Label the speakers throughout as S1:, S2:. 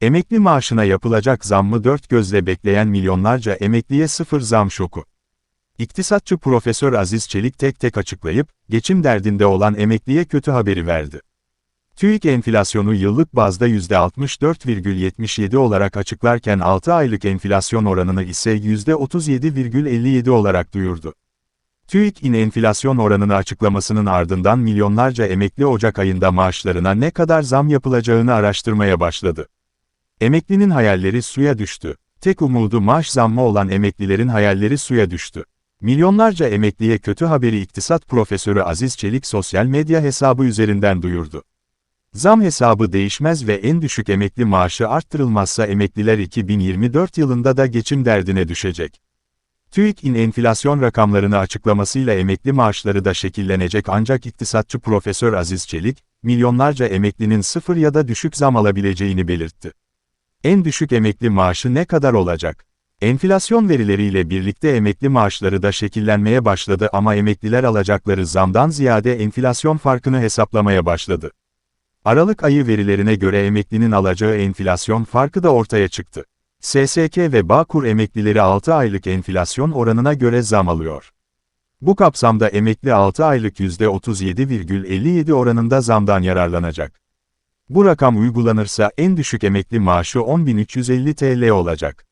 S1: Emekli maaşına yapılacak zammı dört gözle bekleyen milyonlarca emekliye sıfır zam şoku. İktisatçı Profesör Aziz Çelik tek tek açıklayıp, geçim derdinde olan emekliye kötü haberi verdi. TÜİK enflasyonu yıllık bazda %64,77 olarak açıklarken 6 aylık enflasyon oranını ise %37,57 olarak duyurdu. TÜİK'in enflasyon oranını açıklamasının ardından milyonlarca emekli Ocak ayında maaşlarına ne kadar zam yapılacağını araştırmaya başladı. Emeklinin hayalleri suya düştü. Tek umudu maaş zammı olan emeklilerin hayalleri suya düştü. Milyonlarca emekliye kötü haberi iktisat profesörü Aziz Çelik sosyal medya hesabı üzerinden duyurdu. Zam hesabı değişmez ve en düşük emekli maaşı arttırılmazsa emekliler 2024 yılında da geçim derdine düşecek. TÜİK'in enflasyon rakamlarını açıklamasıyla emekli maaşları da şekillenecek ancak iktisatçı Profesör Aziz Çelik, milyonlarca emeklinin sıfır ya da düşük zam alabileceğini belirtti. En düşük emekli maaşı ne kadar olacak? Enflasyon verileriyle birlikte emekli maaşları da şekillenmeye başladı ama emekliler alacakları zamdan ziyade enflasyon farkını hesaplamaya başladı. Aralık ayı verilerine göre emeklinin alacağı enflasyon farkı da ortaya çıktı. SSK ve Bağkur emeklileri 6 aylık enflasyon oranına göre zam alıyor. Bu kapsamda emekli 6 aylık %37,57 oranında zamdan yararlanacak. Bu rakam uygulanırsa en düşük emekli maaşı 10.350 TL olacak.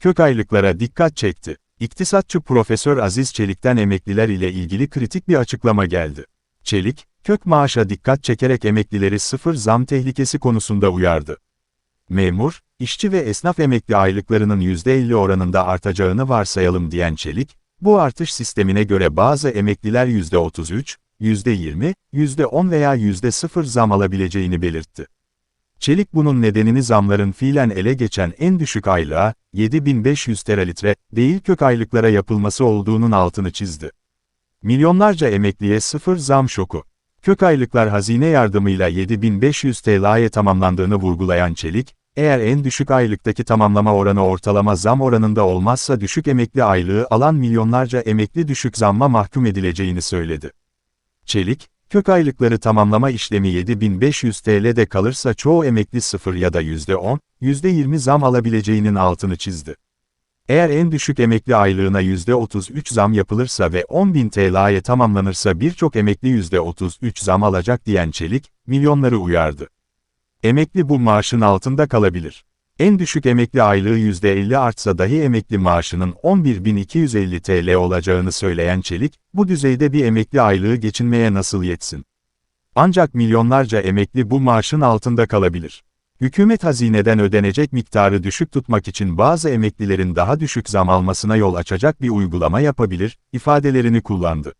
S1: Kök aylıklara dikkat çekti. İktisatçı Profesör Aziz Çelik'ten emekliler ile ilgili kritik bir açıklama geldi. Çelik, kök maaşa dikkat çekerek emeklileri sıfır zam tehlikesi konusunda uyardı. Memur, işçi ve esnaf emekli aylıklarının %50 oranında artacağını varsayalım diyen Çelik, bu artış sistemine göre bazı emekliler %33, %20, %10 veya %0 zam alabileceğini belirtti. Çelik bunun nedenini zamların fiilen ele geçen en düşük aylığa, 7500 teralitre, değil kök aylıklara yapılması olduğunun altını çizdi. Milyonlarca emekliye sıfır zam şoku. Kök aylıklar hazine yardımıyla 7500 TL'ye tamamlandığını vurgulayan Çelik, eğer en düşük aylıktaki tamamlama oranı ortalama zam oranında olmazsa düşük emekli aylığı alan milyonlarca emekli düşük zamma mahkum edileceğini söyledi. Çelik, kök aylıkları tamamlama işlemi 7500 TL'de kalırsa çoğu emekli 0 ya da %10, %20 zam alabileceğinin altını çizdi. Eğer en düşük emekli aylığına %33 zam yapılırsa ve 10.000 TL'ye tamamlanırsa birçok emekli %33 zam alacak diyen Çelik, milyonları uyardı. Emekli bu maaşın altında kalabilir. En düşük emekli aylığı %50 artsa dahi emekli maaşının 11.250 TL olacağını söyleyen Çelik, bu düzeyde bir emekli aylığı geçinmeye nasıl yetsin? Ancak milyonlarca emekli bu maaşın altında kalabilir. Hükümet hazineden ödenecek miktarı düşük tutmak için bazı emeklilerin daha düşük zam almasına yol açacak bir uygulama yapabilir, ifadelerini kullandı.